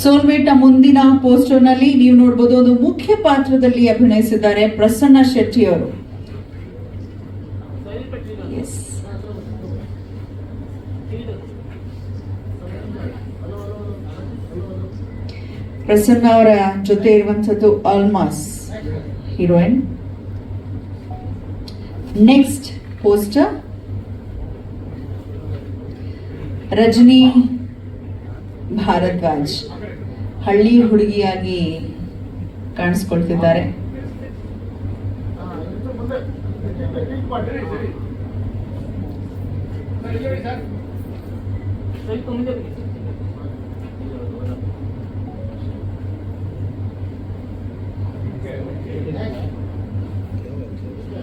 Soulmate ಮುಂದಿನ ಪೋಸ್ಟರ್ನಲ್ಲಿ ನೀವು ನೋಡಬಹುದು ಒಂದು ಮುಖ್ಯ ಪಾತ್ರದಲ್ಲಿ ಅಭಿನಯಿಸಿದ್ದಾರೆ ಪ್ರಸನ್ನ ಶೆಟ್ಟಿ ಅವರು. ಪ್ರಸನ್ನ ಅವರ ಜೊತೆ ಇರುವಂತದ್ದು Almas heroine. Next poster Rajani Bharadwaj ಹಳ್ಳಿ ಹುಡುಗಿಯಾಗಿ ಕಾಣಿಸ್ಕೊಳ್ತಿದ್ದಾರೆ.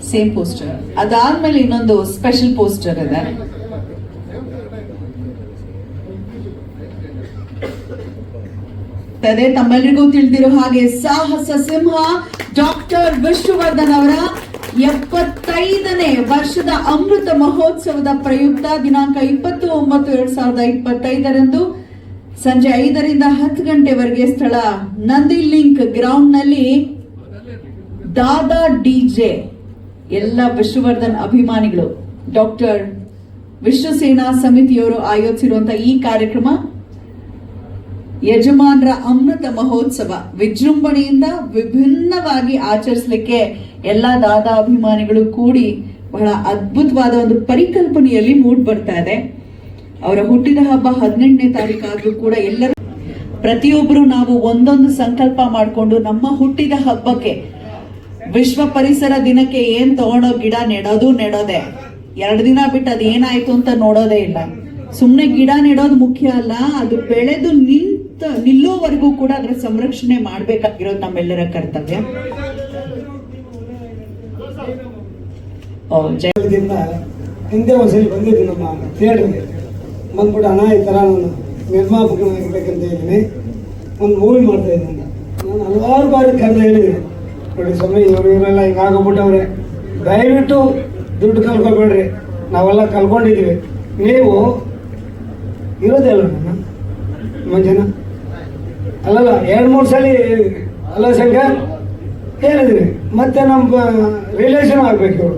ಸೇಮ್ ಪೋಸ್ಟರ್ ಅದಾದ್ಮೇಲೆ ಇನ್ನೊಂದು ಸ್ಪೆಷಲ್ ಪೋಸ್ಟರ್ ಇದೆ. ಅದೇ ತಮ್ಮೆಲ್ಲರಿಗೂ ತಿಳಿದಿರೋ ಹಾಗೆ ಸಾಹಸ ಸಿಂಹ ಡಾಕ್ಟರ್ ವಿಷ್ಣುವರ್ಧನ್ ಅವರ ಎಪ್ಪತ್ತೈದನೇ ವರ್ಷದ ಅಮೃತ ಮಹೋತ್ಸವದ ಪ್ರಯುಕ್ತ ದಿನಾಂಕ ಇಪ್ಪತ್ತು ಒಂಬತ್ತು ಎರಡ್ ಸಾವಿರದ ಇಪ್ಪತ್ತೈದರಂದು ಸಂಜೆ ಐದರಿಂದ ಹತ್ತು ಗಂಟೆವರೆಗೆ ಸ್ಥಳ. ನಂದಿ ಲಿಂಕ್ ಗ್ರೌಂಡ್ನಲ್ಲಿ ದಾದಾ ಡಿಜೆ, ಎಲ್ಲ ವಿಷ್ಣುವರ್ಧನ್ ಅಭಿಮಾನಿಗಳು. ಡಾಕ್ಟರ್ ವಿಶ್ವಸೇನಾ ಸಮಿತಿಯವರು ಆಯೋಜಿಸಿರುವಂತಹ ಈ ಕಾರ್ಯಕ್ರಮ ಯಜಮಾನರ ಅಮೃತ ಮಹೋತ್ಸವ ವಿಜೃಂಭಣೆಯಿಂದ ವಿಭಿನ್ನವಾಗಿ ಆಚರಿಸಲಿಕ್ಕೆ ಎಲ್ಲ ದಾದಾ ಅಭಿಮಾನಿಗಳು ಕೂಡಿ ಬಹಳ ಅದ್ಭುತವಾದ ಒಂದು ಪರಿಕಲ್ಪನೆಯಲ್ಲಿ ಮೂಡ್ ಬರ್ತಾ ಇದೆ. ಅವರ ಹುಟ್ಟಿದ ಹಬ್ಬ ಹದಿನೆಂಟನೇ ತಾರೀಕಾದ್ರೂ ಕೂಡ ಎಲ್ಲರೂ ಪ್ರತಿಯೊಬ್ಬರು ನಾವು ಒಂದೊಂದು ಸಂಕಲ್ಪ ಮಾಡಿಕೊಂಡು ನಮ್ಮ ಹುಟ್ಟಿದ ಹಬ್ಬಕ್ಕೆ ವಿಶ್ವ ಪರಿಸರ ದಿನಕ್ಕೆ ಏನ್ ತಗೊಂಡೋ ಗಿಡ ನೆಡೋದು ನೆಡೋದೆ. ಎರಡು ದಿನ ಬಿಟ್ಟು ಅದು ಏನಾಯ್ತು ಅಂತ ನೋಡೋದೇ ಇಲ್ಲ. ಸುಮ್ಮನೆ ಗಿಡ ನೆಡೋದು ಮುಖ್ಯ ಅಲ್ಲ, ಅದು ಬೆಳೆದು ನಿಂತ ನಿಲ್ಲೋವರೆಗೂ ಕೂಡ ಅದರ ಸಂರಕ್ಷಣೆ ಮಾಡ್ಬೇಕಾಗಿರೋದು ನಮ್ಮೆಲ್ಲರ ಕರ್ತವ್ಯ. ಹಿಂದೆ. ಒಂದ್ಸಲಿ ಬಂದಿದ್ದು ನಮ್ಮ ಥಿಯೇಟರ್ಗೆ ಬಂದ್ಬಿಟ್ಟು ಅಣ್ಣ ಈ ಥರ ನಾನು ನಿರ್ಮಾಪಕನಾಗಿರ್ಬೇಕಂತ ಹೇಳಿದ್ದೀನಿ ಒಂದು ಮೂವಿ ಮಾಡ್ತಾ ಇದ್ದೀನಿ ನಾನು ಹಲವಾರು ಬಾರಿ ಕನ್ನಡ ಹೇಳಿದ್ದೀನಿ ನೋಡಿ ಸ್ವಾಮಿ ಇವರು ಇವರೆಲ್ಲ ಈಗ ಆಗೋಗ್ಬಿಟ್ಟವ್ರೆ ದಯವಿಟ್ಟು ದುಡ್ಡು ಕಲ್ಕೊಬೇಡ್ರಿ. ನಾವೆಲ್ಲ ಕಲ್ಕೊಂಡಿದ್ದೀವಿ. ನೀವು ಇರೋದೇ ಅಲ್ಲ ನನ್ನ? ನಮ್ಮ ಜನ? ಅಲ್ಲಲ್ಲ ಎರಡು ಮೂರು ಸಲ ಅಲ್ಲ ಶಂಕರ್ ಹೇಳಿದ್ದೀನಿ ಮತ್ತೆ ನಮ್ಮ ರಿಲೇಷನ್ ಆಗಬೇಕು ಇವರು.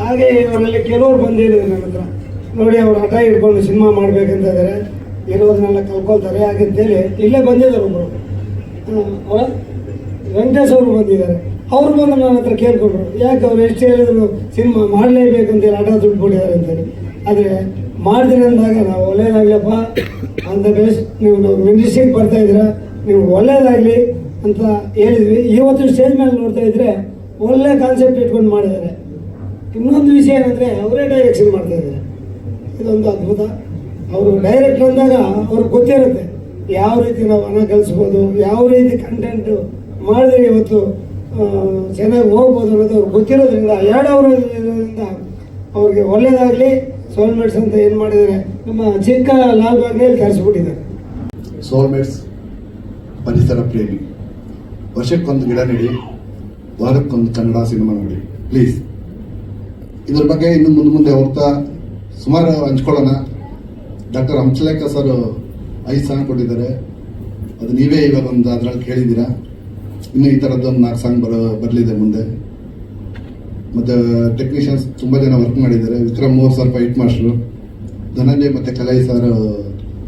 ಹಾಗೆ ಇವರಲ್ಲಿ ಕೆಲವರು ಬಂದಿದ್ದಾರೆ ನನ್ನ ಹತ್ರ. ನೋಡಿ, ಅವ್ರು ಹಠ ಇಟ್ಕೊಂಡು ಸಿನಿಮಾ ಮಾಡ್ಬೇಕಂತ ಇದ್ದಾರೆ ಇರೋದನ್ನೆಲ್ಲ ಕಲ್ಕೊಳ್ತಾರೆ ಹಾಗಂತೇಳಿ ಇಲ್ಲೇ ಬಂದಿದ್ದಾರೆ ಒಬ್ಬರು ವೆಂಕಟೇಶ್ ಅವರು ಬಂದಿದ್ದಾರೆ. ಅವ್ರು ಬಂದು ನನ್ನ ಹತ್ರ ಕೇಳ್ಕೊಂಡ್ರು. ಯಾಕೆ ಅವ್ರು ಎಷ್ಟು ಹೇಳಿದ್ರು ಸಿನಿಮಾ ಮಾಡಲೇಬೇಕಂತೇಳಿ ಹಠ ದುಡ್ಡು ಕೊಟ್ಟಿದ್ದಾರೆ ಅಂತೇಳಿ. ಆದರೆ ಮಾಡಿದ್ರೆ ಅಂದಾಗ ನಾವು ಒಳ್ಳೇದಾಗ್ಲಪ್ಪ. ಅಂತ ಬೇಸ್ ನೀವು ಮಿನಿಸ್ಟ್ರಿಗೆ ಬರ್ತಾ ಇದ್ದೀರಾ? ನೀವು ಒಳ್ಳೇದಾಗಲಿ ಅಂತ ಹೇಳಿದ್ವಿ. ಇವತ್ತು ಸ್ಟೇಜ್ ಮೇಲೆ ನೋಡ್ತಾ ಇದ್ರೆ ಒಳ್ಳೆ ಕಾನ್ಸೆಪ್ಟ್ ಇಟ್ಕೊಂಡು ಮಾಡಿದ್ದಾರೆ. ಇನ್ನೊಂದು ವಿಷಯ ಏನಂದರೆ ಅವರೇ ಡೈರೆಕ್ಷನ್ ಮಾಡ್ತಾ ಇದ್ದಾರೆ. ಇದೊಂದು ಅದ್ಭುತ. ಅವರು ಡೈರೆಕ್ಟ್ ಬಂದಾಗ ಅವ್ರಿಗೆ ಗೊತ್ತಿರುತ್ತೆ ಯಾವ ರೀತಿ ನಾವು ಹಣ ಕಲಿಸ್ಬೋದು ಯಾವ ರೀತಿ ಕಂಟೆಂಟು ಮಾಡಿದ್ರೆ ಇವತ್ತು ಚೆನ್ನಾಗಿ ಹೋಗ್ಬೋದು ಅನ್ನೋದು ಅವ್ರಿಗೆ ಗೊತ್ತಿರೋದ್ರಿಂದ, ಎರಡು ಅವರು ಇರೋದ್ರಿಂದ ಅವ್ರಿಗೆ ಒಳ್ಳೇದಾಗಲಿ ಸೋಲ್ಮೇಟ್ಸ್ ಅಂತ ಏನು ಮಾಡಿದ್ದಾರೆ, ನಮ್ಮ ಚಿಕ್ಕ ಲಾಲ್ಬಾಗ್ನಲ್ಲಿ ಕರೆಸ್ಬಿಟ್ಟಿದ್ದಾರೆ. ಸೋಲ್ಮೇಟ್ಸ್ ಪರಿಸರ ಪ್ರೇಮಿ. ವರ್ಷಕ್ಕೊಂದು ಗಿಡ ನೆಡಿ, ವಾರಕ್ಕೊಂದು ಕನ್ನಡ ಸಿನಿಮಾ ನೋಡಿ. ಪ್ಲೀಸ್. ಇದ್ರ ಬಗ್ಗೆ ಇನ್ನು ಮುಂದೆ ಮುಂದೆ ಹೋಗ್ತಾ ಸುಮಾರು ಹಂಚ್ಕೊಳ್ಳೋಣ. ಡಾಕ್ಟರ್ ಹಂಸಲೇಖ ಸರ್ ಐದು ಸಾಂಗ್ ಕೊಟ್ಟಿದ್ದಾರೆ. ಅದು ನೀವೇ ಇವಾಗ ಒಂದು ಅದರಲ್ಲಿ ಕೇಳಿದ್ದೀರಾ? ಇನ್ನು ಈ ಥರದ್ದು ಒಂದು ನಾಲ್ಕು ಸಾಂಗ್ ಬರೋ ಬರಲಿದೆ ಮುಂದೆ. ಮತ್ತು ಟೆಕ್ನಿಷಿಯನ್ಸ್ ತುಂಬ ಜನ ವರ್ಕ್ ಮಾಡಿದ್ದಾರೆ. ವಿಕ್ರಮ್ ಮೂರು ಸರ್ ಫೈಟ್ ಮಾಸ್ಟ್ರು. ಧನಂಜಯ್ ಮತ್ತು ಕಲೈ ಸರ್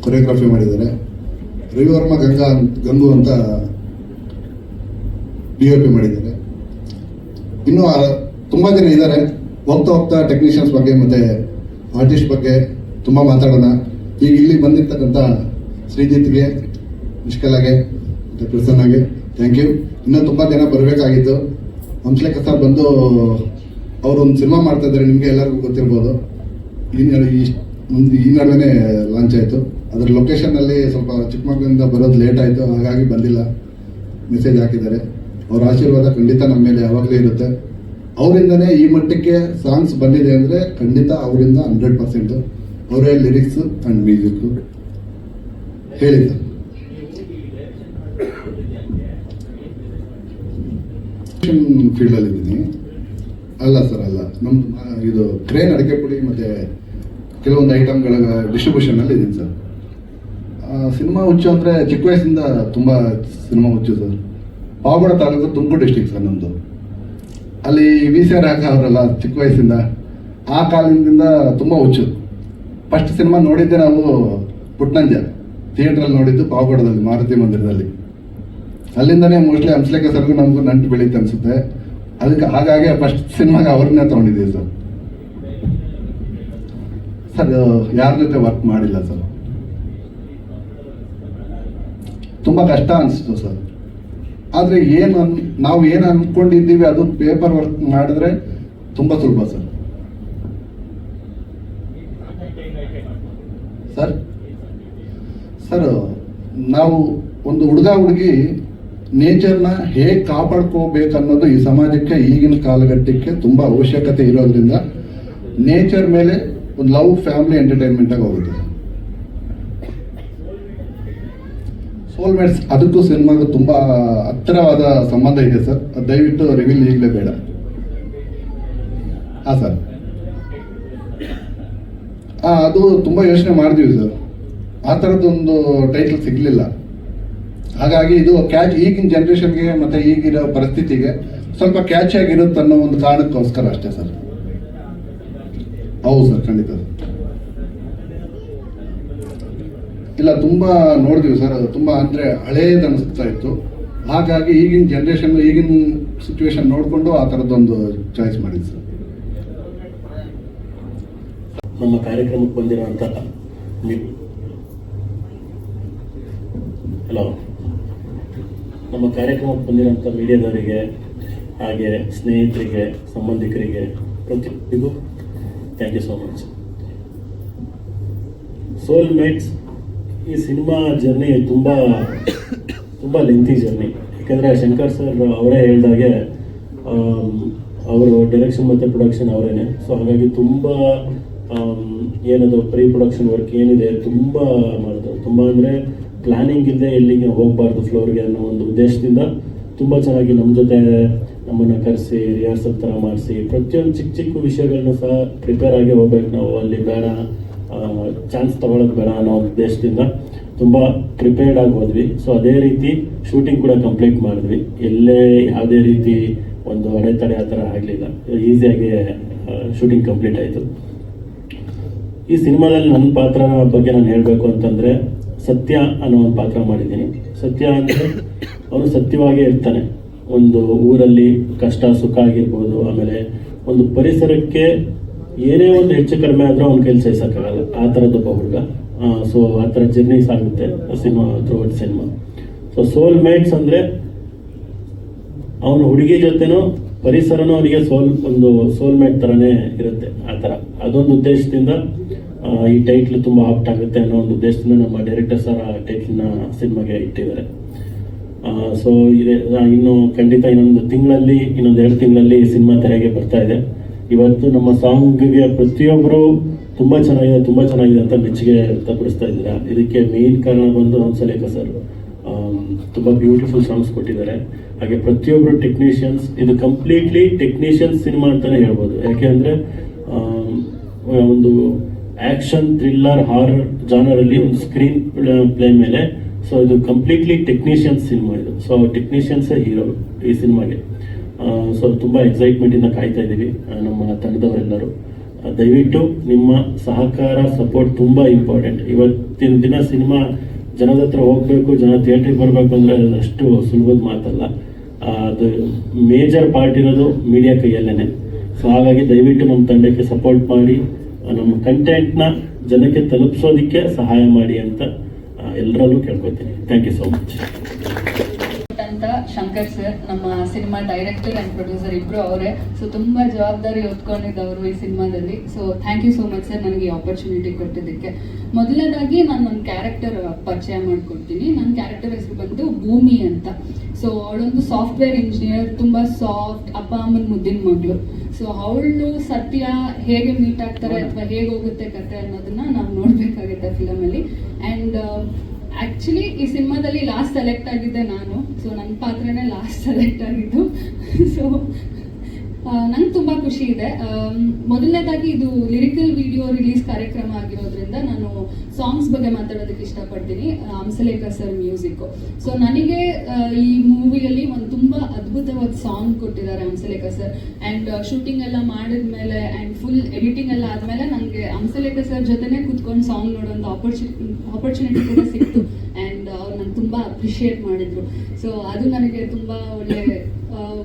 ಕೊರಿಯೋಗ್ರಫಿ ಮಾಡಿದ್ದಾರೆ. ರವಿವರ್ಮ ಗಂಗಾ ಗಂಗು ಅಂತ ಡಿ ಒ ಪಿ ಮಾಡಿದ್ದಾರೆ. ಇನ್ನು ತುಂಬ ಜನ ಇದ್ದಾರೆ. ಹೋಗ್ತಾ ಹೋಗ್ತಾ ಟೆಕ್ನಿಷಿಯನ್ಸ್ ಬಗ್ಗೆ ಮತ್ತೆ ಆರ್ಟಿಸ್ಟ್ ಬಗ್ಗೆ ತುಂಬಾ ಮಾತಾಡೋಣ. ಈಗ ಇಲ್ಲಿ ಬಂದಿರ್ತಕ್ಕಂಥ ಶ್ರೀಜಿತ್ಗೆ ನಿಷ್ಕಲಾಗೆ ಮತ್ತೆ ಪ್ರಸನ್ನಗೆ ಥ್ಯಾಂಕ್ ಯು ಇನ್ನೂ ತುಂಬಾ ಜನ ಬರಬೇಕಾಗಿತ್ತು. ಹಂಸಲೇಖ ಸರ್ ಬಂದು ಅವರು ಒಂದು ಸಿನಿಮಾ ಮಾಡ್ತಾ ಇದ್ದಾರೆ, ನಿಮಗೆ ಎಲ್ಲರಿಗೂ ಗೊತ್ತಿರ್ಬೋದು. ಈ ನಡುವೆ ಈ ನಡುವೆ ಲಾಂಚ್ ಆಯಿತು. ಅದರ ಲೊಕೇಶನ್ನಲ್ಲಿ ಸ್ವಲ್ಪ ಚಿಕ್ಕಮಗಳೂರಿಂದ ಬರೋದು ಲೇಟ್ ಆಯಿತು, ಹಾಗಾಗಿ ಬಂದಿಲ್ಲ. ಮೆಸೇಜ್ ಹಾಕಿದ್ದಾರೆ. ಅವ್ರ ಆಶೀರ್ವಾದ ಖಂಡಿತ ನಮ್ಮ ಮೇಲೆ ಯಾವಾಗಲೂ ಇರುತ್ತೆ. ಅವರಿಂದನೇ ಈ ಮಟ್ಟಕ್ಕೆ ಸಾಂಗ್ಸ್ ಬಂದಿದೆ ಅಂದರೆ ಖಂಡಿತ ಅವರಿಂದ ಹಂಡ್ರೆಡ್ ಪರ್ಸೆಂಟ್ ಅವರೇ ಲಿರಿಕ್ಸ್ ಆ್ಯಂಡ್ ಮ್ಯೂಸಿಕ್ ಹೇಳಿ ಸರ್. ಫೀಲ್ಡಲ್ಲಿ ಇದ್ದೀನಿ ಅಲ್ಲ ಸರ್, ಅಲ್ಲ. ನಮ್ಮ ಇದು ಟ್ರೈನ್ ಅಡಿಕೆ ಪುಡಿ ಮತ್ತು ಕೆಲವೊಂದು ಐಟಮ್ಗಳ ಡಿಸ್ಟ್ರಿಬ್ಯೂಷನಲ್ಲಿ ಇದ್ದೀನಿ ಸರ್. ಸಿನಿಮಾ ಹುಚ್ಚು ಅಂದರೆ ಚಿಕ್ಕ ವಯಸ್ಸಿಂದ ತುಂಬ ಸಿನಿಮಾ ಹುಚ್ಚು sir. Pavagada taluk Tumkur district sir ನಮ್ಮದು ಅಲ್ಲಿ ವಿ ಸಿ ಆರ್ ಹಾಕ ಅವರಲ್ಲ, ಚಿಕ್ಕ ವಯಸ್ಸಿಂದ. ಆ ಕಾಲದಿಂದ ತುಂಬ ಹುಚ್ಚು. ಫಸ್ಟ್ ಸಿನಿಮಾ ನೋಡಿದ್ದೆ ನಾವು ಪುಟ್ನಂಜ. ಥಿಯೇಟ್ರಲ್ಲಿ ನೋಡಿದ್ದು ಪಾವಗಡದಲ್ಲಿ ಮಾರುತಿ ಮಂದಿರದಲ್ಲಿ. ಅಲ್ಲಿಂದನೇ ಮೋಸ್ಟ್ಲಿ ಹಂಸಲೇಖ ಸರ್ಗೂ ನಮಗೂ ನಂಟು ಬೆಳೀತು ಅನಿಸುತ್ತೆ. ಅದಕ್ಕೆ ಹಾಗಾಗಿ ಫಸ್ಟ್ ಸಿನಿಮಾಗೆ ಅವ್ರನ್ನೇ ತೊಗೊಂಡಿದ್ದೀವಿ ಸರ್. ಸರ್, ಯಾರ ಜೊತೆ ವರ್ಕ್ ಮಾಡಿಲ್ಲ ಸರ್? ತುಂಬ ಕಷ್ಟ ಅನಿಸ್ತು ಸರ್. ಆದರೆ ಏನು ಅನ್, ನಾವು ಏನು ಅಂದ್ಕೊಂಡಿದ್ದೀವಿ ಅದು ಪೇಪರ್ ವರ್ಕ್ ಮಾಡಿದ್ರೆ ತುಂಬ ಸುಲಭ ಸರ್. ಸರ್ ಸರ್, ನಾವು ಒಂದು ಹುಡುಗ ಹುಡುಗಿ ನೇಚರ್ನ ಹೇಗೆ ಕಾಪಾಡ್ಕೋಬೇಕನ್ನೋದು ಈ ಸಮಾಜಕ್ಕೆ ಈಗಿನ ಕಾಲಘಟ್ಟಕ್ಕೆ ತುಂಬ ಅವಶ್ಯಕತೆ ಇರೋದ್ರಿಂದ ನೇಚರ್ ಮೇಲೆ ಒಂದು ಲವ್ ಫ್ಯಾಮಿಲಿ ಎಂಟರ್ಟೈನ್ಮೆಂಟ್ ಆಗಿ ಹೋಗುತ್ತೆ. ಸೋಲ್ಮೇಟ್ಸ್ ಅದಕ್ಕೂ ಸಿನಿಮಾಗೂ ತುಂಬ ಹತ್ತಿರವಾದ ಸಂಬಂಧ ಇದೆ ಸರ್. ದಯವಿಟ್ಟು ರಿವೀಲ್ ಈಗಲೇ ಬೇಡ. ಹಾಂ ಸರ್. ಹಾಂ, ಅದು ತುಂಬ ಯೋಚನೆ ಮಾಡಿದ್ವಿ ಸರ್. ಆ ಥರದ್ದೊಂದು ಟೈಟಲ್ ಸಿಗಲಿಲ್ಲ. ಹಾಗಾಗಿ ಇದು ಕ್ಯಾಚ್ ಈಗಿನ ಜನ್ರೇಷನ್ಗೆ ಮತ್ತು ಈಗಿರೋ ಪರಿಸ್ಥಿತಿಗೆ ಸ್ವಲ್ಪ ಕ್ಯಾಚ್ ಆಗಿರುತ್ತೆ ಅನ್ನೋ ಒಂದು ಕಾರಣಕ್ಕೋಸ್ಕರ ಅಷ್ಟೇ ಸರ್. ಹೌದು ಸರ್, ಖಂಡಿತ ಇಲ್ಲ ತುಂಬ ನೋಡಿದ್ವಿ ಸರ್, ಅದು ತುಂಬ ಅಂದರೆ ಹಳೇದು ಅನಿಸ್ತಾ ಇತ್ತು. ಹಾಗಾಗಿ ಈಗಿನ ಜನ್ರೇಷನ್ ಈಗಿನ ಸಿಚುವೇಶನ್ ನೋಡಿಕೊಂಡು ಆ ಥರದ್ದೊಂದು ಚಾಯ್ಸ್ ಮಾಡಿದ್ದು ಸರ್. ನಮ್ಮ ಕಾರ್ಯಕ್ರಮಕ್ಕೆ ಬಂದಿರುವಂಥ ನೀವು. ಹಲೋ ನಮ್ಮ ಕಾರ್ಯಕ್ರಮಕ್ಕೆ ಬಂದಿರೋಂಥ ಮೀಡಿಯಾದವರಿಗೆ, ಹಾಗೆ ಸ್ನೇಹಿತರಿಗೆ, ಸಂಬಂಧಿಕರಿಗೆ, ಪ್ರತಿಯೊಬ್ಬರಿಗೂ thank you so much soul mates ಈ ಸಿನಿಮಾ ಜರ್ನಿ ತುಂಬ ತುಂಬ ಲೆಂತಿ ಜರ್ನಿ. ಯಾಕೆಂದರೆ ಶಂಕರ್ ಸರ್ ಅವರೇ ಹೇಳಿದಾಗೆ ಅವರು ಡೈರೆಕ್ಷನ್ ಮತ್ತು ಪ್ರೊಡಕ್ಷನ್ ಅವರೇನೆ. ಸೊ ಹಾಗಾಗಿ ತುಂಬ ಏನದು ಪ್ರೀ ಪ್ರೊಡಕ್ಷನ್ ವರ್ಕ್ ಏನಿದೆ ತುಂಬ ಮಾಡಿದ್ರು ತುಂಬ ಅಂದರೆ ಪ್ಲ್ಯಾನಿಂಗ್ ಇಲ್ಲದೆ ಎಲ್ಲಿಗೆ ಹೋಗಬಾರ್ದು ಫ್ಲೋರ್ಗೆ ಅನ್ನೋ ಒಂದು ಉದ್ದೇಶದಿಂದ ತುಂಬ ಚೆನ್ನಾಗಿ ನಮ್ಮ ಜೊತೆ ನಮ್ಮನ್ನು ಕರೆಸಿ ರಿಹರ್ಸಲ್ ಥರ ಮಾಡಿಸಿ, ಪ್ರತಿಯೊಂದು ಚಿಕ್ಕ ಚಿಕ್ಕ ವಿಷಯಗಳನ್ನ ಸಹ ಪ್ರಿಪೇರ್ ಆಗಿ ಹೋಗ್ಬೇಕು ನಾವು. ಅಲ್ಲಿ ಬೇಡ. ಚಾನ್ಸ್ ತೊಗೊಳಕ್ಕೆ ಬೇಡ ಅನ್ನೋ ಉದ್ದೇಶದಿಂದ ತುಂಬ ಪ್ರಿಪೇರ್ಡ್ ಆಗಿ ಹೋದ್ವಿ. ಸೊ ಅದೇ ರೀತಿ ಶೂಟಿಂಗ್ ಕೂಡ ಕಂಪ್ಲೀಟ್ ಮಾಡಿದ್ವಿ. ಎಲ್ಲೇ ಯಾವುದೇ ರೀತಿ ಒಂದು ಅಡೆತಡೆ ಆ ಥರ ಆಗಲಿಲ್ಲ. ಈಸಿಯಾಗಿ ಶೂಟಿಂಗ್ ಕಂಪ್ಲೀಟ್ ಆಯಿತು. ಈ ಸಿನಿಮಾದಲ್ಲಿ ನನ್ನ ಪಾತ್ರ ಬಗ್ಗೆ ನಾನು ಹೇಳಬೇಕು ಅಂತಂದರೆ ಸತ್ಯ ಅನ್ನೋ ಒಂದು ಪಾತ್ರ ಮಾಡಿದ್ದೀನಿ. ಸತ್ಯ ಅಂದರೆ ಅವನು ಸತ್ಯವಾಗೇ ಇರ್ತಾನೆ. ಒಂದು ಊರಲ್ಲಿ ಕಷ್ಟ ಸುಖ ಆಗಿರ್ಬೋದು, ಆಮೇಲೆ ಒಂದು ಪರಿಸರಕ್ಕೆ ಏನೇ ಒಂದು ಹೆಚ್ಚು ಕಡಿಮೆ ಆದರೂ ಅವ್ನ ಕೈಲಿ ಸಹಿಸೋಕ್ಕಾಗಲ್ಲ. ಆ ಥರದ್ದೊಬ್ಬ ಹುಡುಗ. ಸೊ ಆ ಥರ ಜರ್ನೀಸ್ ಆಗುತ್ತೆ cinema throughout cinema so soulmates ಅಂದರೆ ಅವನ ಹುಡುಗಿ ಜೊತೆನೂ ಪರಿಸರನೂ ಅವನಿಗೆ ಸೋಲ್ ಒಂದು ಸೋಲ್ಮೇಟ್ ಥರನೇ ಇರುತ್ತೆ ಆ ಥರ. ಅದೊಂದು ಉದ್ದೇಶದಿಂದ ಈ ಟೈಟ್ಲ್ ತುಂಬ ಆಪ್ಟ್ ಆಗುತ್ತೆ ಅನ್ನೋ ಒಂದು ಉದ್ದೇಶದಿಂದ ನಮ್ಮ ಡೈರೆಕ್ಟರ್ ಸರ್ ಆ ಟೈಟ್ಲನ್ನ ಸಿನಿಮಾಗೆ ಇಟ್ಟಿದ್ದಾರೆ. ಸೊ ಇದೆ ಇನ್ನು ಖಂಡಿತ ಇನ್ನೊಂದು ತಿಂಗಳಲ್ಲಿ, ಇನ್ನೊಂದು ಎರಡು ತಿಂಗಳಲ್ಲಿ ಸಿನಿಮಾ ತೆರೆಗೆ ಬರ್ತಾ ಇದೆ. ಇವತ್ತು ನಮ್ಮ ಸಾಂಗ್ಗೆ ಪ್ರತಿಯೊಬ್ಬರು ತುಂಬ ಚೆನ್ನಾಗಿದೆ ತುಂಬ ಚೆನ್ನಾಗಿದೆ ಅಂತ ಮೆಚ್ಚುಗೆ ವ್ಯಕ್ತಪಡಿಸ್ತಾ ಇದ್ದೀರಾ? ಇದಕ್ಕೆ ಮೇನ್ ಕಾರಣ ಬಂದು ಹಂಸಲೇಖ ಸರ್. ತುಂಬ ಬ್ಯೂಟಿಫುಲ್ ಸಾಂಗ್ಸ್ ಕೊಟ್ಟಿದ್ದಾರೆ. ಹಾಗೆ ಪ್ರತಿಯೊಬ್ಬರು ಟೆಕ್ನಿಷಿಯನ್ಸ್ ಇದು ಕಂಪ್ಲೀಟ್ಲಿ ಟೆಕ್ನಿಷಿಯನ್ಸ್ ಸಿನಿಮಾ ಅಂತಲೇ ಹೇಳ್ಬೋದು. ಯಾಕೆ ಅಂದರೆ ಒಂದು ಆ್ಯಕ್ಷನ್ ಥ್ರಿಲ್ಲರ್ ಹಾರರ್ ಜಾನರಲ್ಲಿ ಒಂದು ಸ್ಕ್ರೀನ್ ಪ್ಲೇ ಮೇಲೆ ಸೊ ಇದು ಕಂಪ್ಲೀಟ್ಲಿ ಟೆಕ್ನಿಷಿಯನ್ಸ್ ಸಿನಿಮಾ ಇದು. ಸೊ ಟೆಕ್ನಿಷಿಯನ್ಸೇ ಹೀರೋ ಈ ಸಿನಿಮಾಗೆ ಸೊ ತುಂಬ ಎಕ್ಸೈಟ್ಮೆಂಟಿಂದ ಕಾಯ್ತಾ ಇದ್ದೀವಿ ನಮ್ಮ ತಂಡದವರೆಲ್ಲರೂ. ದಯವಿಟ್ಟು ನಿಮ್ಮ ಸಹಕಾರ ಸಪೋರ್ಟ್ ತುಂಬ ಇಂಪಾರ್ಟೆಂಟ್ ಇವತ್ತಿನ ದಿನ ಸಿನಿಮಾ ಜನದ ಹತ್ರ ಹೋಗಬೇಕು, ಜನ ಥಿಯೇಟ್ರಿಗೆ ಬರಬೇಕು ಅಂದರೆ ಅಷ್ಟು ಸುಲಭದ ಮಾತಲ್ಲ. ಅದು ಮೇಜರ್ ಪಾರ್ಟ್ ಇರೋದು ಮೀಡಿಯಾ ಕೈಯಲ್ಲೇ ಸೊ ಹಾಗಾಗಿ ದಯವಿಟ್ಟು ನಮ್ಮ ತಂಡಕ್ಕೆ ಸಪೋರ್ಟ್ ಮಾಡಿ ನಮ್ಮ ಕಂಟೆಂಟ್ನ ಜನಕ್ಕೆ ತಲುಪಿಸೋದಕ್ಕೆ ಸಹಾಯ ಮಾಡಿ ಅಂತ ಎಲ್ಲರಲ್ಲೂ ಕೇಳ್ಕೊತೀನಿ thank you so much Shankar sir ನಮ್ಮ ಸಿನಿಮಾ ಡೈರೆಕ್ಟರ್ ಅಂಡ್ ಪ್ರೊಡ್ಯೂಸರ್ ಇಬ್ರು ಅವರೇ. ಸೊ ತುಂಬಾ ಜವಾಬ್ದಾರಿ ಹೊತ್ಕೊಂಡಿದ್ದವರು ಈ ಸಿನಿಮಾದಲ್ಲಿ. So thank you so much sir ನನಗೆ ಈ ಆಪರ್ಚುನಿಟಿ ಕೊಟ್ಟಿದ್ದಕ್ಕೆ. ಮೊದಲನೇದಾಗಿ ನಾನು ನನ್ನ ಕ್ಯಾರೆಕ್ಟರ್ ಪರಿಚಯ ಮಾಡ್ಕೊಡ್ತೀನಿ. ನನ್ನ ಕ್ಯಾರೆಕ್ಟರ್ ಹೆಸರು ಬಂದು ಭೂಮಿ ಅಂತ. ಸೊ ಅವಳೊಂದು ಸಾಫ್ಟ್ವೇರ್ ಇಂಜಿನಿಯರ್ ತುಂಬಾ ಸಾಫ್ಟ್ ಅಪ್ಪ ಅಮ್ಮನ ಮುದ್ದಿನ ಮಗಳು. ಸೊ ಅವಳು ಸತ್ಯ ಹೇಗೆ ಮೀಟ್ ಆಗ್ತಾರೆ ಅಥವಾ ಹೇಗೆ ಹೋಗುತ್ತೆ ಕತೆ ಅನ್ನೋದನ್ನ ನಾವು ನೋಡ್ಬೇಕಾಗುತ್ತೆ ಫಿಲಮ್ ಅಲ್ಲಿ. ಅಂಡ್ ಆಕ್ಚುಲಿ ಈ ಸಿನಿಮಾದಲ್ಲಿ ಲಾಸ್ಟ್ ಸೆಲೆಕ್ಟ್ ಆಗಿದ್ದೆ ನಾನು. ಸೊ ನನ್ನ ಪಾತ್ರನೇ ಲಾಸ್ಟ್ ಸೆಲೆಕ್ಟ್ ಆಗಿದ್ದು. ಸೊ ನಂಗೆ ತುಂಬ ಖುಷಿ ಇದೆ. ಮೊದಲನೇದಾಗಿ ಇದು ಲಿರಿಕಲ್ ವಿಡಿಯೋ ರಿಲೀಸ್ ಕಾರ್ಯಕ್ರಮ ಆಗಿರೋದ್ರಿಂದ ನಾನು ಸಾಂಗ್ಸ್ ಬಗ್ಗೆ ಮಾತಾಡೋದಕ್ಕೆ ಇಷ್ಟಪಡ್ತೀನಿ. ಹಂಸಲೇಖ ಸರ್ ಮ್ಯೂಸಿಕ್ ಸೊ ನನಗೆ ಈ ಮೂವಿಯಲ್ಲಿ ಒಂದು ತುಂಬ ಅದ್ಭುತವಾದ ಸಾಂಗ್ ಕೊಟ್ಟಿದ್ದಾರೆ ಹಂಸಲೇಖ ಸರ್ ಆ್ಯಂಡ್ ಶೂಟಿಂಗ್ ಎಲ್ಲ ಮಾಡಿದ್ಮೇಲೆ ಆ್ಯಂಡ್ ಫುಲ್ ಎಡಿಟಿಂಗ್ ಎಲ್ಲ ಆದಮೇಲೆ ನನಗೆ ಹಂಸಲೇಖ ಸರ್ ಜೊತೆನೇ ಕೂತ್ಕೊಂಡು ಸಾಂಗ್ ನೋಡೋಂಥ ಆಪರ್ಚುನಿಟಿ ಆಪರ್ಚುನಿಟಿ ಕೂಡ ಸಿಕ್ತು ಅಂಡ್ ಅವ್ರು ನಂಗೆ ತುಂಬಾ ಅಪ್ರಿಷಿಯೇಟ್ ಮಾಡಿದ್ರು. ಸೊ ಅದು ನನಗೆ ತುಂಬಾ ಒಳ್ಳೆ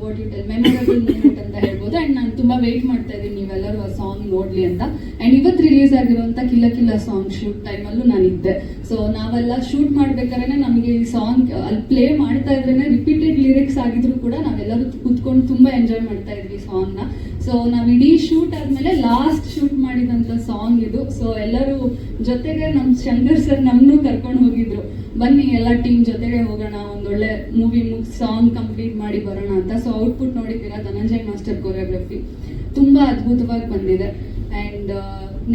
what you tell memorable moment ಅಂತ ಹೇಳ್ಬೋದು. ಅಂಡ್ ನಾನು ತುಂಬಾ ವೆಯ್ಟ್ ಮಾಡ್ತಾ ಇದ್ದೀನಿ ನೀವೆಲ್ಲರೂ ಆ ಸಾಂಗ್ ನೋಡ್ಲಿ ಅಂತ. ಅಂಡ್ ಇವತ್ತು ರಿಲೀಸ್ ಆಗಿರುವಂಥ ಕಿಲ್ಲ ಕಿಲ್ಲ ಸಾಂಗ್ ಶೂಟ್ ಟೈಮಲ್ಲೂ ನಾನು ಇದ್ದೆ. ಸೊ ನಾವೆಲ್ಲ ಶೂಟ್ ಮಾಡ್ಬೇಕಾದ್ರೆ ನಮಗೆ ಈ ಸಾಂಗ್ ಅಲ್ಲಿ ಪ್ಲೇ ಮಾಡ್ತಾ ಇದ್ರೇನೆ ರಿಪೀಟೆಡ್ ಲಿರಿಕ್ಸ್ ಆಗಿದ್ರು ಕೂಡ ನಾವೆಲ್ಲರೂ ಕುತ್ಕೊಂಡು ತುಂಬಾ ಎಂಜಾಯ್ ಮಾಡ್ತಾ ಇದ್ವಿ ಸಾಂಗ್ನ. ಸೊ ನಾವ್ ಇಡೀ ಶೂಟ್ ಆದಮೇಲೆ ಲಾಸ್ಟ್ ಶೂಟ್ ಮಾಡಿದಂತ ಸಾಂಗ್ ಇದು. ಸೊ ಎಲ್ಲರೂ ಜೊತೆಗೆ ನಮ್ ಶಂಕರ್ ಸರ್ ನಮ್ಮನ್ನು ಕರ್ಕೊಂಡು ಹೋಗಿದ್ರು. ಬನ್ನಿ, ಎಲ್ಲ ಟೀಮ್ ಜೊತೆಗೆ ಹೋಗೋಣ ಒಂದೊಳ್ಳೆ ಮೂವಿ ಮುಗ್ ಸಾಂಗ್ ಕಂಪ್ಲೀಟ್ ಮಾಡಿ ಬರೋಣ ಅಂತ. ಸೊ ಔಟ್ಪುಟ್ ನೋಡಿದ್ದೀರಾ ಧನಂಜಯ್ ಮಾಸ್ಟರ್ ಕೊರಿಯೋಗ್ರಫಿ ತುಂಬಾ ಅದ್ಭುತವಾಗಿ ಬಂದಿದೆ. ಅಂಡ್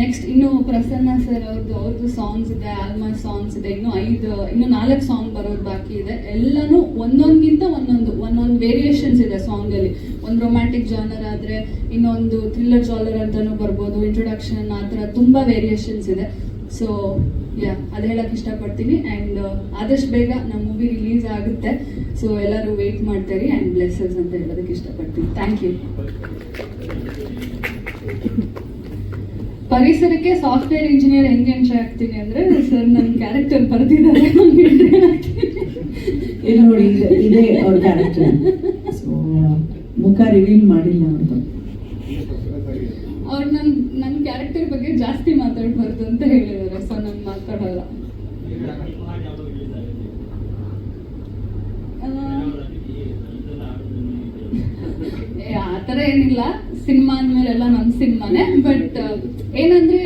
ನೆಕ್ಸ್ಟ್ ಇನ್ನು ಪ್ರಸನ್ನ ಸರ್ ಅವ್ರದ್ದು ಅವ್ರದ್ದು ಸಾಂಗ್ಸ್ ಇದೆ ಆಲ್ಮಾ ಸಾಂಗ್ಸ್ ಇದೆ. ಇನ್ನು ಐದು, ಇನ್ನು ನಾಲ್ಕು ಸಾಂಗ್ ಬರೋದು ಬಾಕಿ ಇದೆ. ಎಲ್ಲನೂ ಒಂದೊಂದ್ಗಿಂತ ಒಂದೊಂದು ಒಂದೊಂದು ವೇರಿಯೇಷನ್ಸ್ ಇದೆ ಸಾಂಗ್ ಅಲ್ಲಿ. ಒಂದು ರೊಮ್ಯಾಂಟಿಕ್ ಜಾನರ್ ಆದ್ರೆ ಇನ್ನೊಂದು ಥ್ರಿಲ್ಲರ್ ಜಾಲರ್ ಅಂತಲೂ ಬರ್ಬೋದು ಇಂಟ್ರೊಡಕ್ಷನ್ ಆ ಥರ ತುಂಬಾ ವೇರಿಯೇಷನ್ಸ್ ಇದೆ. ಸೊ ಯಾ ಅದು ಹೇಳಕ್ ಇಷ್ಟಪಡ್ತೀನಿ. ಅಂಡ್ ಆದಷ್ಟು ಬೇಗ ನಮ್ಮ ಮೂವಿ ರಿಲೀಸ್ ಆಗುತ್ತೆ. ಸೊ ಎಲ್ಲರೂ ವೇಟ್ ಮಾಡ್ತಾರೆ ಅಂಡ್ ಬ್ಲೆಸ್ಸಸ್ ಅಂತ ಹೇಳೋದಕ್ಕೆ ಇಷ್ಟಪಡ್ತೀನಿ. ಥ್ಯಾಂಕ್ ಯು ಪರಿಸರಕ್ಕೆ ಸಾಫ್ಟ್ವೇರ್ ಇಂಜಿನಿಯರ್ ಹೆಂಗೆ ಎಂಟ್ರಿ ಆಗ್ತೀನಿ ಅಂದ್ರೆ ಸರ್ ನನ್ನ ಕ್ಯಾರೆಕ್ಟರ್ ಕ್ಯಾರೆಕ್ಟರ್ ಸೊ ಮುಖ ರಿವೀಲ್ ಮಾಡಿಲ್ಲ ಅವ್ರು ಕ್ಯಾರೆಕ್ಟರ್ ಬಗ್ಗೆ ಜಾಸ್ತಿ ಮಾತಾಡಬಾರ್ದು ಅಂತ ಹೇಳಿದ್ದಾರೆ. ಸೊ ನಾನು ಮಾತಾಡಲ್ಲ. ಏ, ಆ ಥರ ಏನಿಲ್ಲ. ಸಿನಿಮಾ ಅಂದ್ಮೇಲೆಲ್ಲ ನಮ್ಮ ಸಿನಿಮಾನೇ. ಬಟ್ ಏನಂದ್ರೆ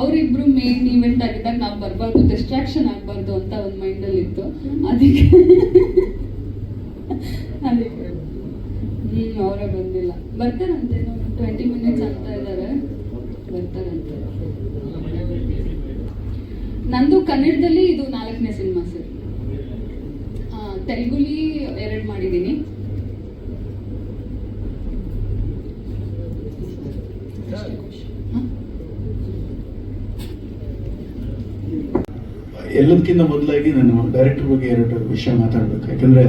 ಅವರಿಬ್ರು ಮೇನ್ ಇವೆಂಟ್ ಆಗಿದ್ದಾಗ ನಾವು ಬರ್ಬಾರ್ದು ಡಿಸ್ಟ್ರಾಕ್ಷನ್ ಆಗ್ಬಾರ್ದು ಅಂತ ಒಂದು ಮೈಂಡಲ್ಲಿ ಇತ್ತು. ಅದಕ್ಕೆ ಅದಕ್ಕೆ. ಹ್ಮ್ ಅವರೇ ಬಂದಿಲ್ಲ. ಬರ್ತಾರಂತೆ ಟ್ವೆಂಟಿ ಮಿನಿಟ್ಸ್ ಅಂತ ಇದ್ದಾರೆ. ನಂದು ಕನ್ನಡದಲ್ಲಿ ಇದು ನಾಲ್ಕನೇ ಸಿನಿಮಾ ಸರ್. ತೆಲುಗುಲಿ ಎರಡು ಮಾಡಿದ್ದೀನಿ? ಎಲ್ಲದಕ್ಕಿಂತ ಮೊದಲಾಗಿ ನಾನು ಡೈರೆಕ್ಟರ್ ಬಗ್ಗೆ ಎರಡು ವಿಷಯ ಮಾತಾಡ್ಬೇಕು. ಯಾಕಂದ್ರೆ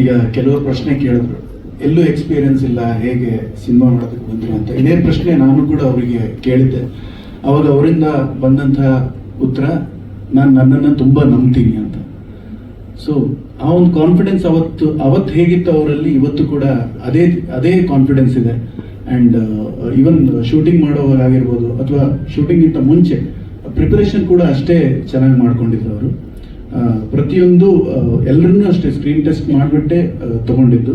ಈಗ ಕೆಲವರು ಪ್ರಶ್ನೆ ಕೇಳಿದ್ರು. ಎಲ್ಲೂ ಎಕ್ಸ್ಪೀರಿಯನ್ಸ್ ಇಲ್ಲ, ಹೇಗೆ ಸಿನಿಮಾ ಮಾಡೋದಕ್ಕೆ ಬಂದರು ಅಂತ. ಇದೇ ಪ್ರಶ್ನೆ ನಾನು ಕೂಡ ಅವರಿಗೆ ಕೇಳಿದ್ದೆ. ಅವಾಗ ಅವರಿಂದ ಬಂದಂತಹ ಉತ್ತರ, ನಾನು ನನ್ನನ್ನು ತುಂಬ ನಂಬ್ತೀನಿ ಅಂತ. ಸೊ ಆ ಒಂದು ಕಾನ್ಫಿಡೆನ್ಸ್ ಅವತ್ತು ಅವತ್ತು ಹೇಗಿತ್ತು ಅವರಲ್ಲಿ, ಇವತ್ತು ಕೂಡ ಅದೇ ಅದೇ ಕಾನ್ಫಿಡೆನ್ಸ್ ಇದೆ. ಆ್ಯಂಡ್ ಈವನ್ ಶೂಟಿಂಗ್ ಮಾಡೋವರಾಗಿರ್ಬೋದು, ಅಥವಾ ಶೂಟಿಂಗ್ಗಿಂತ ಮುಂಚೆ ಪ್ರಿಪರೇಷನ್ ಕೂಡ ಅಷ್ಟೇ ಚೆನ್ನಾಗಿ ಮಾಡ್ಕೊಂಡಿದ್ರು ಅವರು. ಪ್ರತಿಯೊಂದು ಎಲ್ಲರನ್ನೂ ಅಷ್ಟೇ ಸ್ಕ್ರೀನ್ ಟೆಸ್ಟ್ ಮಾಡಿಬಿಟ್ಟೆ ತಗೊಂಡಿದ್ದು.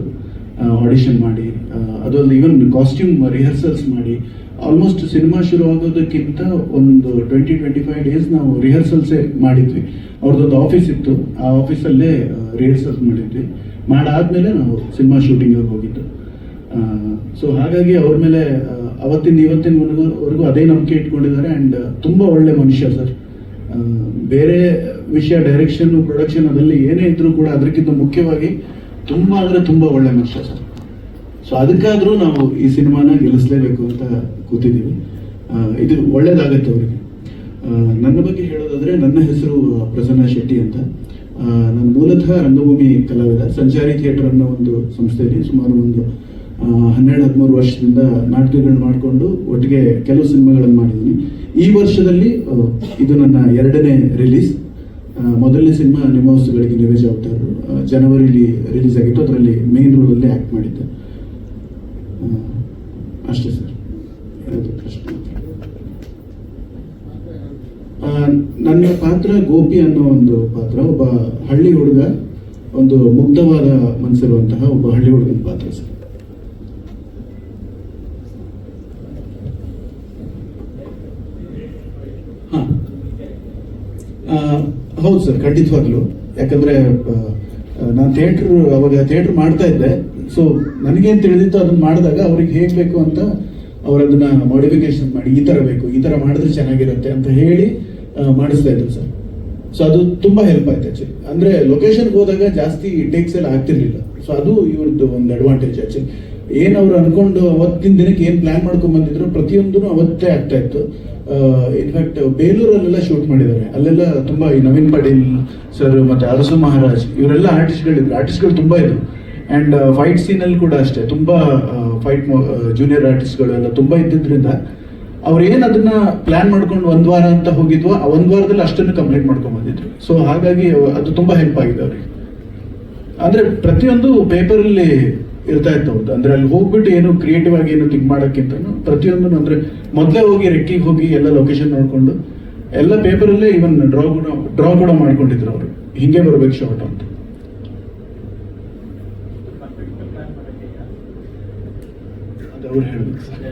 ಆಡಿಷನ್ ಮಾಡಿ ಅದೊಂದು ಇವನ್ ಕಾಸ್ಟ್ಯೂಮ್ ರಿಹರ್ಸಲ್ಸ್ ಮಾಡಿ ಆಲ್ಮೋಸ್ಟ್ ಸಿನಿಮಾ ಶುರು ಆಗೋದಕ್ಕಿಂತ ಒಂದು ಟ್ವೆಂಟಿ ಟ್ವೆಂಟಿ ಫೈವ್ ಡೇಸ್ ನಾವು ರಿಹರ್ಸಲ್ಸೇ ಮಾಡಿದ್ವಿ. ಅವ್ರದ್ದೊಂದು ಆಫೀಸ್ ಇತ್ತು. ಆ ಆಫೀಸಲ್ಲೇ ರಿಹರ್ಸಲ್ಸ್ ಮಾಡಿದ್ವಿ. ಮಾಡಾದ್ಮೇಲೆ ನಾವು ಸಿನಿಮಾ ಶೂಟಿಂಗಿಗೆ ಹೋಗಿದ್ದು. ಸೊ ಹಾಗಾಗಿ ಅವ್ರ ಮೇಲೆ ಅವತ್ತಿನ ಇವತ್ತಿನವರೆಗೂ ವರೆಗೂ ಅದೇ ನಂಬಿಕೆ ಇಟ್ಕೊಂಡಿದ್ದಾರೆ. ಆ್ಯಂಡ್ ತುಂಬ ಒಳ್ಳೆ ಮನುಷ್ಯ ಸರ್. ಬೇರೆ ವಿಷಯ ಡೈರೆಕ್ಷನ್ ಪ್ರೊಡಕ್ಷನ್ ಅದರಲ್ಲಿ ಏನೇ ಇದ್ರೂ ಕೂಡ ಅದಕ್ಕಿಂತ ಮುಖ್ಯವಾಗಿ ತುಂಬ ಅಂದರೆ ತುಂಬ ಒಳ್ಳೆ ಮನುಷ್ಯ ಸರ್ ಸೊ ಅದಕ್ಕಾದರೂ ನಾವು ಈ ಸಿನಿಮಾನ ಗೆಲ್ಲಿಸಲೇಬೇಕು ಅಂತ ಕೂತಿದ್ದೀವಿ. ಇದು ಒಳ್ಳೇದಾಗತ್ತೆ ಅವರಿಗೆ. ನನ್ನ ಬಗ್ಗೆ ಹೇಳೋದಾದ್ರೆ ನನ್ನ ಹೆಸರು ಪ್ರಸನ್ನ ಶೆಟ್ಟಿ ಅಂತ. ನಾನು ಮೂಲತಃ ರಂಗಭೂಮಿ ಕಲಾವಿದ, ಸಂಚಾರಿ ಥಿಯೇಟರ್ ಅನ್ನೋ ಒಂದು ಸಂಸ್ಥೆಯಲ್ಲಿ ಸುಮಾರು ಒಂದು ಹನ್ನೆರಡು, ಹದಿಮೂರು ವರ್ಷದಿಂದ ನಾಟಕಗಳನ್ನ ಮಾಡಿಕೊಂಡು ಒಟ್ಟಿಗೆ ಕೆಲವು ಸಿನಿಮಾಗಳನ್ನು ಮಾಡಿದ್ದೀನಿ. ಈ ವರ್ಷದಲ್ಲಿ ಇದು ನನ್ನ ಎರಡನೇ ರಿಲೀಸ್ ಮೊದಲನೇ ಸಿನಿಮಾ ನಿಮ್ಮ ವಸ್ತುಗಳಿಗೆ ನೀವೇ ಜವಾಬ್ದಾರರು ಜನವರಿಲಿ ರಿಲೀಸ್ ಆಗಿತ್ತು. ಅದರಲ್ಲಿ ಮೇನ್ ರೋಲಲ್ಲಿ ಆ್ಯಕ್ಟ್ ಮಾಡಿದ್ದೆ. ಅಷ್ಟೇ ಸರ್. ನನ್ನ ಪಾತ್ರ ಗೋಪಿ ಅನ್ನೋ ಒಂದು ಪಾತ್ರ, ಒಬ್ಬ ಹಳ್ಳಿ ಹುಡುಗ, ಒಂದು ಮುಗ್ಧವಾದ ಮನಸ್ಸಿರುವಂತಹ ಒಬ್ಬ ಹಳ್ಳಿ ಹುಡುಗನ ಪಾತ್ರ ಸರ್. ಹಾಂ. ಹೌದು ಸರ್ ಖಂಡಿತವಾಗ್ಲು ಯಾಕಂದ್ರೆ ನಾನು ಥಿಯೇಟ್ರ್, ಅವಾಗ ಥಿಯೇಟ್ರ್ ಮಾಡ್ತಾ ಇದ್ದೆ. ಸೊ ನನಗೇನು ತಿಳಿದಿತ್ತು ಅದನ್ನ ಮಾಡಿದಾಗ ಅವ್ರಿಗೆ ಹೇಗೆ ಬೇಕು ಅಂತ ಅವರದನ್ನ ಮಾಡಿಫಿಕೇಶನ್ ಮಾಡಿ, ಈ ಥರ ಬೇಕು, ಈ ಥರ ಮಾಡಿದ್ರೆ ಚೆನ್ನಾಗಿರುತ್ತೆ ಅಂತ ಹೇಳಿ ಮಾಡಿಸ್ತಾ ಇದ್ರು ಸರ್. ಸೊ ಅದು ತುಂಬಾ ಹೆಲ್ಪ್ ಆಯ್ತು ಆ್ಯಕ್ಚುಲಿ ಅಂದ್ರೆ ಲೊಕೇಶನ್ಗೆ ಹೋದಾಗ ಜಾಸ್ತಿ ಟೇಕ್ಸ್ ಎಲ್ಲ ಆಗ್ತಿರ್ಲಿಲ್ಲ. ಸೊ ಅದು ಇವ್ರದ್ದು ಒಂದು ಅಡ್ವಾಂಟೇಜ್ ಆಕ್ಚುಲಿ ಏನು ಅವ್ರು ಅನ್ಕೊಂಡು ಅವತ್ತಿನ ದಿನಕ್ಕೆ ಏನು ಪ್ಲಾನ್ ಮಾಡ್ಕೊಂಡು ಬಂದಿದ್ರು ಪ್ರತಿಯೊಂದೂ ಅವತ್ತೇ ಆಗ್ತಾ ಇತ್ತು. ಇನ್ಫ್ಯಾಕ್ಟ್ ಬೇಲೂರಲ್ಲೆಲ್ಲ ಶೂಟ್ ಮಾಡಿದ್ದಾರೆ. ಅಲ್ಲೆಲ್ಲ ತುಂಬಾ ಈ ನವೀನ್ ಪಾಟೀಲ್ ಸರ್ ಮತ್ತೆ ಅರಸು ಮಹಾರಾಜ್, ಇವರೆಲ್ಲ ಆರ್ಟಿಸ್ಟ್ಗಳಿದ್ರು ಆರ್ಟಿಸ್ಟ್ಗಳು ತುಂಬಾ ಇದ್ರು ಆ್ಯಂಡ್ ಫೈಟ್ ಸೀನಲ್ಲಿ ಕೂಡ ಅಷ್ಟೇ. ತುಂಬಾ ಫೈಟ್ ಜೂನಿಯರ್ ಆರ್ಟಿಸ್ಟ್ಗಳು ಎಲ್ಲ ತುಂಬಾ ಇದ್ದಿದ್ರಿಂದ ಅವ್ರು ಏನು ಅದನ್ನ ಪ್ಲಾನ್ ಮಾಡ್ಕೊಂಡು ಒಂದು ವಾರ ಅಂತ ಹೋಗಿದ್ವೋ, ಆ ಒಂದ್ ವಾರದಲ್ಲಿ ಅಷ್ಟನ್ನು ಕಂಪ್ಲೀಟ್ ಮಾಡ್ಕೊಂಡು ಬಂದಿದ್ರು. ಸೊ ಹಾಗಾಗಿ ಅದು ತುಂಬಾ ಹೆಲ್ಪ್ ಆಗಿದೆ ಅವ್ರಿಗೆ. ಅಂದ್ರೆ ಪ್ರತಿಯೊಂದು ಪೇಪರ್ ಅಲ್ಲಿ ಇರ್ತಾ ಇತ್ತು ಅವ್ರದ್ದು ಅಂದ್ರೆ ಅಲ್ಲಿ ಹೋಗ್ಬಿಟ್ಟು ಏನು ಕ್ರಿಯೇಟಿವ್ ಆಗಿ ಏನು ಥಿಂಕ್ ಮಾಡೋಕ್ಕಿಂತ ಪ್ರತಿಯೊಂದು ಅಂದ್ರೆ ಮೊದಲೇ ಹೋಗಿ ರೆಕ್ಕಿಗೆ ಹೋಗಿ ಎಲ್ಲ ಲೊಕೇಶನ್ ನೋಡಿಕೊಂಡು ಎಲ್ಲ ಪೇಪರಲ್ಲೇ ಇವನ್ ಡ್ರಾ ಕೂಡ ಡ್ರಾ ಕೂಡ ಮಾಡ್ಕೊಂಡಿದ್ರು ಅವರು. ಹಿಂಗೆ ಬರಬೇಕು ಶಾರ್ಟ್ ಅಂತ. ಅವ್ರು ಹೇಳ್ಬೇಕು ಸರ್.